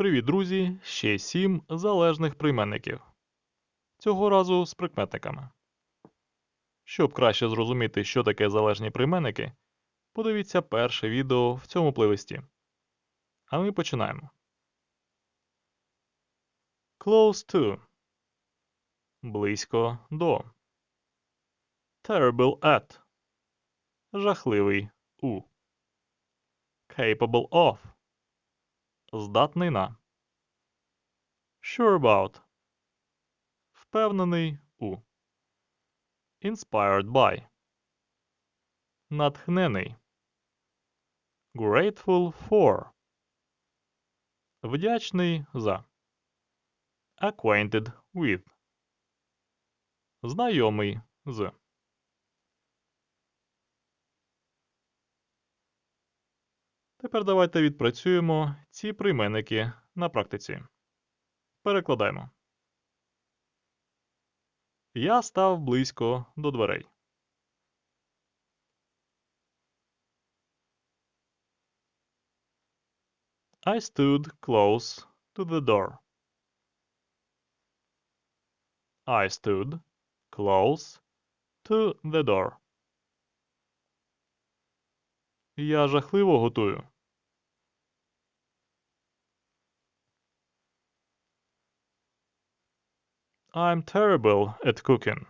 Привіт, друзі! Ще сім залежних прийменників. Цього разу з прикметниками. Щоб краще зрозуміти, що таке залежні прийменники, подивіться перше відео в цьому плейлисті. А ми починаємо. Close to. Близько до. Terrible at. Жахливий у. Capable of. Здатний на. Sure about. Впевнений у. Inspired by. Натхнений. Grateful for. Вдячний за. Acquainted with. Знайомий з. Тепер давайте відпрацюємо ці прийменники на практиці. Перекладаємо. Я став близько до дверей. I stood close to the door. I stood close to the door. Я жахливо готую. I'm terrible at cooking.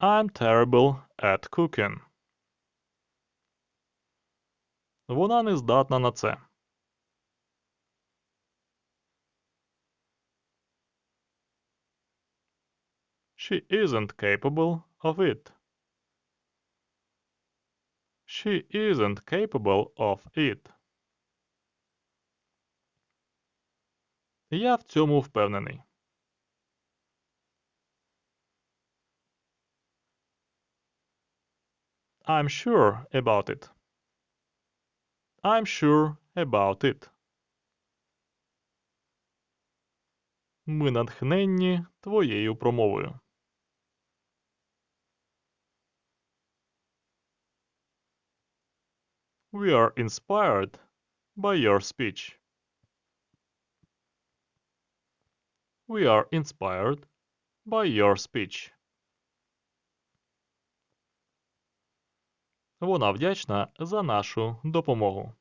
I'm terrible at cooking. Вона не здатна на це. She isn't capable of it. She isn't capable of it. Я в цьому впевнений. I'm sure about it. I'm sure about it. Ми натхненні твоєю промовою. We are inspired by your speech. We are inspired by your speech. Вона вдячна за нашу допомогу.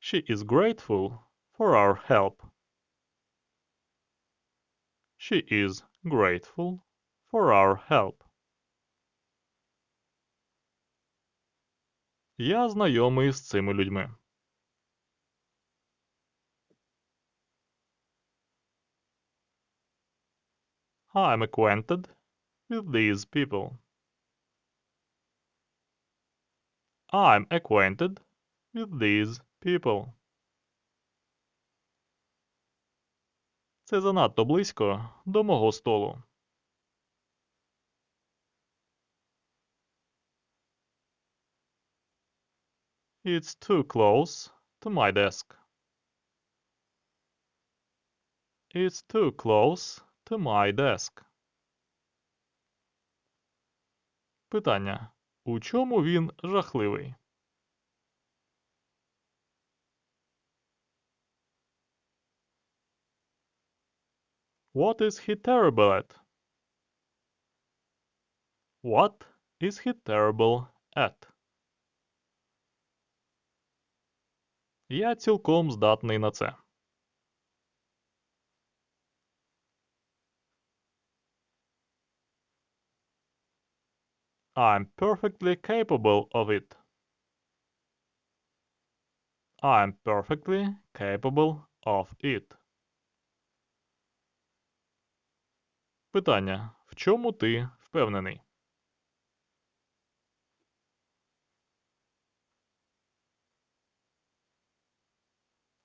She is grateful for our help. She is grateful for our help. Я знайомий з цими людьми. I'm acquainted with these people. I'm acquainted with these people. Це занадто близько до мого столу. It's too close to my desk. It's too close to my desk. Питання. У чому він жахливий? What is he terrible at? What is he terrible at? Я цілком здатний на це. I'm perfectly capable of it. I'm perfectly capable of it. Питання. В чому ти впевнений?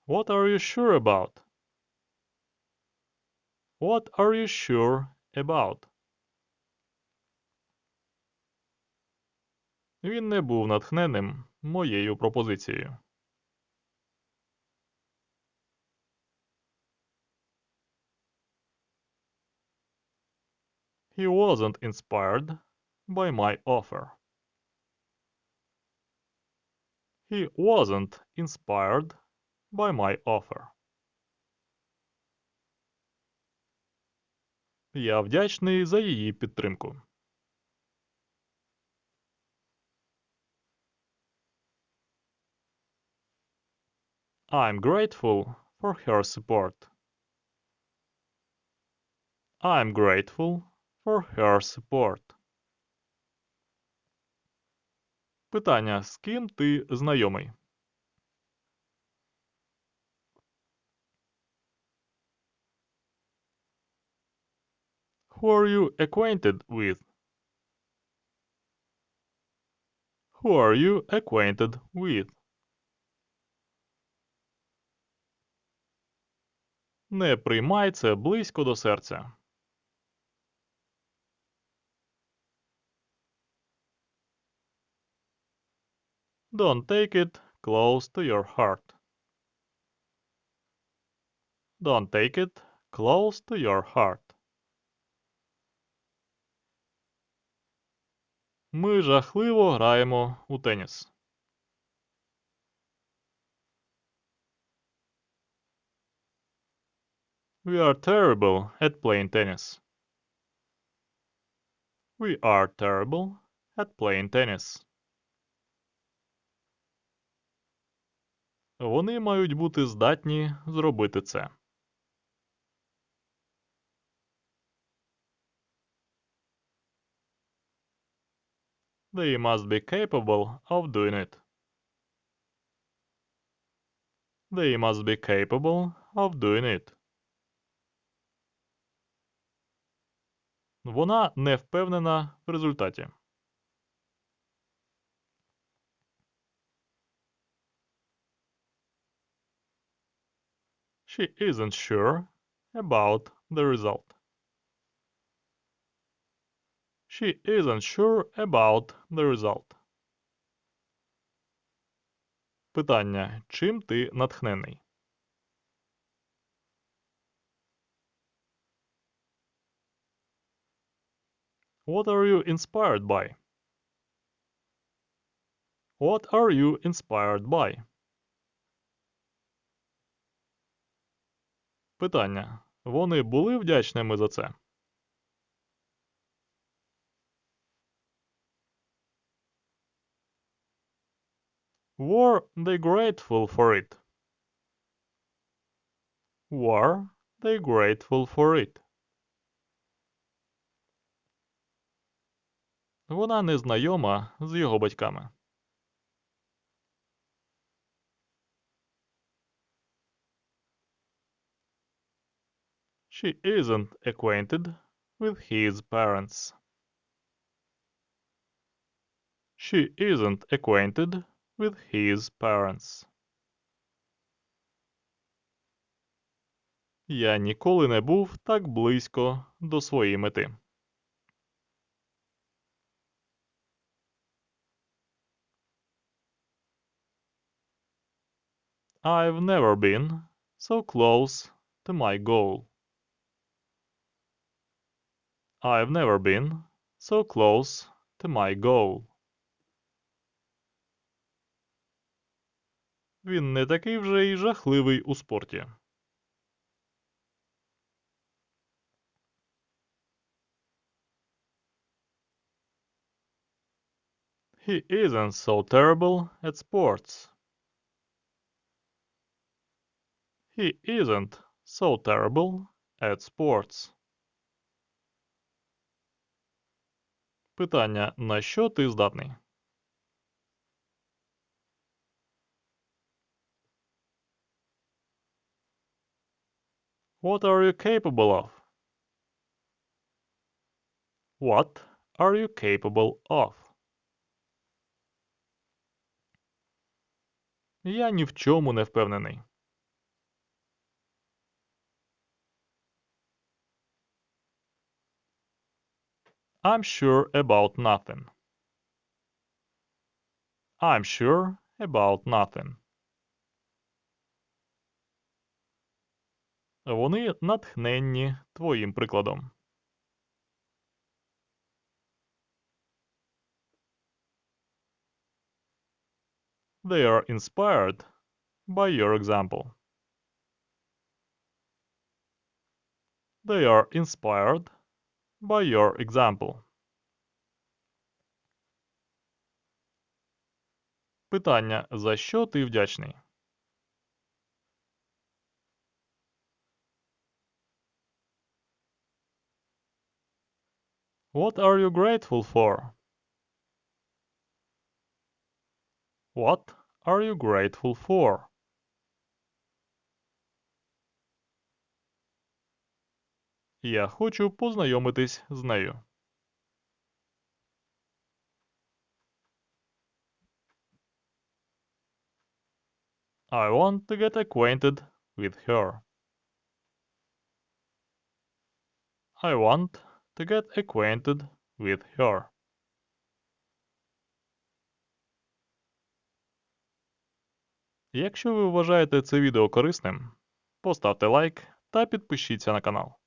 What are you sure about? What are you sure about? Він не був натхненим моєю пропозицією. He wasn't inspired by my offer. He wasn't inspired by my offer. Я вдячний за її підтримку. I'm grateful for her support. I'm grateful for her support. Питання: з ким ти знайомий? Who are you acquainted with? Who are you acquainted with? Не приймай це близько до серця. Don't take it close to your heart. Don't take it close to your heart. Ми жахливо граємо у теніс. We are terrible at playing tennis. We are terrible at playing tennis. Вони мають бути здатні зробити це. They must be capable of doing it. They must be capable of doing it. Вона не впевнена в результаті. She isn't sure about the result. She isn't sure about the result. Питання. Чим ти натхнений? What are you inspired by? What are you inspired by? Питання. Вони були вдячними за це? Were they grateful for it? Were they grateful for it? Вона не знайома з його батьками. She isn't acquainted with his parents. She isn't acquainted with his parents. Я ніколи не був так близько до своєї мети. I've never been so close to my goal. I've never been so close to my goal. Він не такий вже й жахливий у спорті. He isn't so terrible at sports. He isn't so terrible at sports. Питання: на що ти здатний? What are you capable of? What are you capable of? Я ні в чому не впевнений. I'm sure about nothing. I'm sure about nothing. Вони натхненні твоїм прикладом. They are inspired by your example. They are inspired by your example. Питання: за що ти вдячний? What are you grateful for? What are you grateful for? Я хочу познайомитись з нею. I want to get acquainted with her. I want to get acquainted with her. Якщо ви вважаєте це відео корисним, поставте лайк та підпишіться на канал.